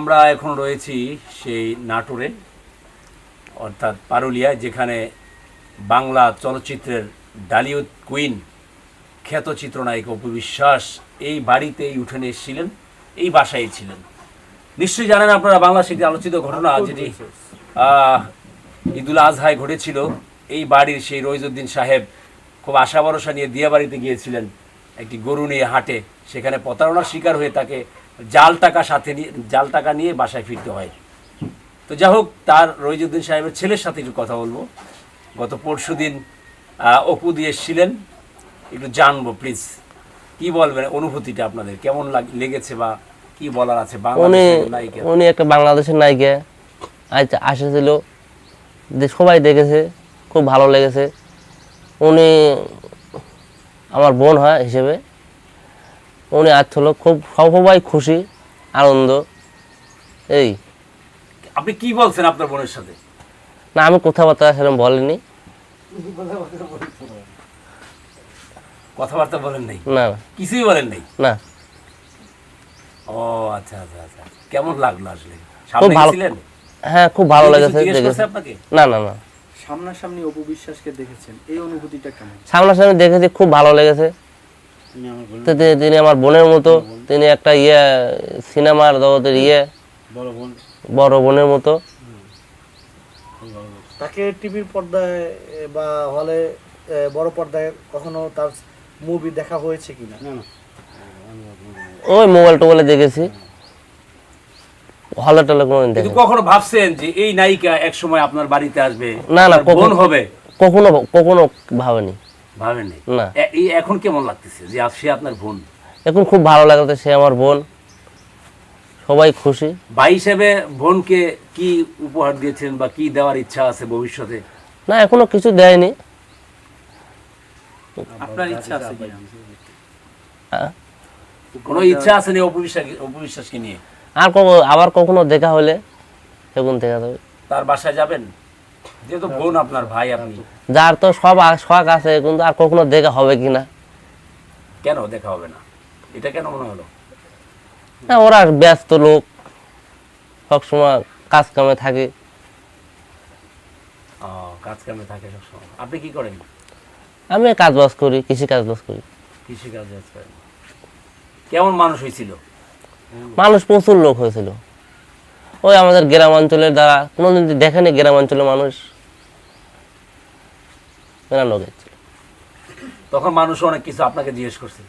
আমরা এখন রয়েছি সেই নাটোরে অর্থাৎ পারুলিয়া যেখানে বাংলা চলচ্চিত্রের ডালিউড কুইন খ্যাত চিত্রনায়ক অপু বিশ্বাস এই বাড়িতে এই উঠোনে এসেছিলেন এই বাসায় ছিলেন। নিশ্চয়ই জানেন আপনারা বাংলা একটি আলোচিত ঘটনা যেটি আহ, ঈদুল আজহায় ঘটেছিল এই বাড়ির সেই রইজুদ্দিন সাহেব খুব আশা ভরসা নিয়ে দিয়া বাড়িতে গিয়েছিলেন একটি গরু নিয়ে হাটে সেখানে প্রতারণার শিকার হয়ে তাকে জাল টাকা সাথে নিয়ে জাল টাকা নিয়ে বাসায় ফিরতে হয়। তো যাই হোক তার রইজুদ্দিন সাহেবের ছেলের সাথে একটু কথা বলব। গত পরশু দিন অপু দিয়ে এসেছিলেন। একটু জানব প্লিজ কি বলবেন অনুভূতিটা আপনাদের? কেমন লাগ- লেগেছে বা কি বলার আছে বাংলাদেশের নায়িকা? উনি একটা বাংলাদেশের নায়িকা। আচ্ছা আসেছিল। যে- সবাই দেখেছে। খুব ভালো লেগেছে। উনি আমার বোন হয় হিসেবে। উনি আসছিল খুব সবাই খুশি আনন্দ। এই। আপনি কি বলছেন আপনার বোনের সাথে? না আমি কথাবার্তা সেরকম বলিনি কথাবার্তা বলেন নাই? না। কিছুই বলেন নাই? না। ও আচ্ছা আচ্ছা আচ্ছা। কেমন লাগল আসলে? খুব ভালো হ্যাঁ খুব ভালো লেগেছে আপনাকে? না না না। সামনাসামনি অপু বিশ্বাসকে দেখেছেন এই অনুভূতিটা কেমন? সামনাসামনি দেখেছি খুব ভালো লেগেছে। তো তিনি আমার বোনের মতো তিনি একটা ইয়ে সিনেমার জগতের ইয়ে। বড় বোনের মতো। তাকে টিভির পর্দায় বা হলে বড় পর্দায় কখনো তার মুভি দেখা হয়েছে কিনা? ওই মোবাইল টোবাইলে দেখেছি। হলে টলে কোনোদিন কিন্তু দেখেছি কখনো ভাবছেন যে এই নায়িকা এক সময় আপনার বাড়িতে আসবে? না, না, কখনো- হবে? কখনো কখনো ভাবেনি। ভাবেননি? না। এখন কেমন লাগতেছে যে সে আপনার বোন? এখন খুব ভালো লাগাতে সে আমার বোন। সবাই খুশি। ভাই হিসেবে বোনকে কি উপহার দিয়েছেন বা কি দেওয়ার ইচ্ছা আছে ভবিষ্যতে? না এখনও কিছু দেয়নি। আপনার ইচ্ছা আছে হ্যাঁ। কোনো ইচ্ছা আছে না অপবিশ্বাস অপবিশ্বাসকে নিয়ে? আর কখনো আবার কখনো দেখা হলে সেগুন দেখা যাবে। তার বাসায় যাবেন? যেহেতু বোন আপনার ভাই আপনি। যার তো সব শখ আছে কিন্তু আর কখনো দেখা হবে কিনা কেন দেখা হবে না? এটা কেন মনে হলো? না ওরা ব্যস্ত লোক। সবসময় কাজ কামে থাকে। কাজ কামে থাকে সবসময় আপনি কি করেন? আমি কাজ বাজ করি কৃষি কাজ বাজ করি। কৃষি কাজ করেন। কেমন মানুষ হয়েছিল? মানুষ প্রচুর লোক হয়েছিল। ওই আমাদের গ্রাম অঞ্চলের দ্বারা কোনোদিন দেখেনি গ্রাম অঞ্চলের মানুষ? মেলা লোক। তখন মানুষ অনেক কিছু আপনাকে জিজ্ঞেস করছে।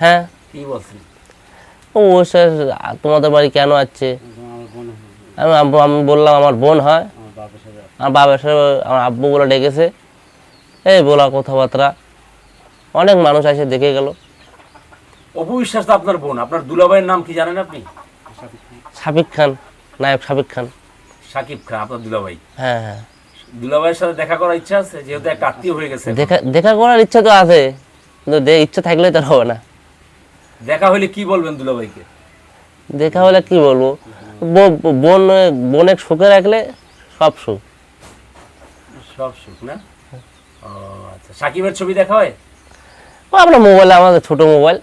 হ্যাঁ। কি বলছেন? ও স্যার তোমাদের বাড়ি কেন আসছে আমি আমি বললাম আমার বোন হয়। আমার বাবার সাথে আমার আব্বু বলে ডেকেছে। এই বলা কথাবার্তা। অনেক মানুষ আসে দেখে গেল। অপবিশ্বাস তো আপনার বোন। আপনার দুলাভাইয়ের নাম কি জানেন আপনি? সাবিক খান। নায়ক সাবিক খান। সাকিব খান আপনার দুলাভাই। হ্যাঁ হ্যাঁ। দুলাভাইয়ের সাথে দেখা করার ইচ্ছা আছে যেহেতু এক আত্মীয় হয়ে গেছে দেখা দেখা করার ইচ্ছা তো আছে কিন্তু ইচ্ছা থাকলে তো হবে না। দেখা হলে কি বলবেন দুলাভাইকে? দেখা হলে কি বলব? বোন বোনের সুখে রাখলে সব সুখ। সব সুখ না? ও আচ্ছা। সাকিবের ছবি দেখা হয়? আমরা মোবাইলে আমাদের ছোট মোবাইল।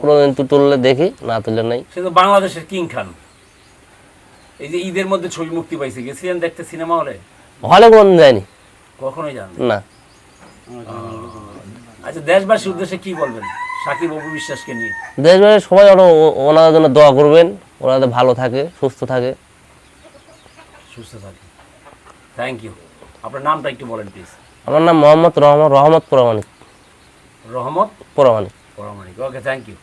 কোনোদিন তো তুললে দেখি না তুললে নাই। সে তো বাংলাদেশের কিং খান। এই যে ঈদের মধ্যে ছবি মুক্তি পাইছে গেছিলেন দেখতে সিনেমা হলে? হলে কোন যায়নি? কখনোই জানেন না। আচ্ছা দেশবাসীর উদ্দেশ্যে কি বলবেন? সাকিব অপু বিশ্বাসকে নিয়ে। দেশবাসীর সবাই ওরা ও- জন্য দোয়া করবেন ওরা ভালো থাকে সুস্থ থাকে। সুস্থ থাকে। থ্যাংক ইউ আপনার নামটা একটু বলেন প্লিজ আমার নাম Mohammad Rahman Rahmat Puramanik Rahmat Puramanik Paramanik okay thank you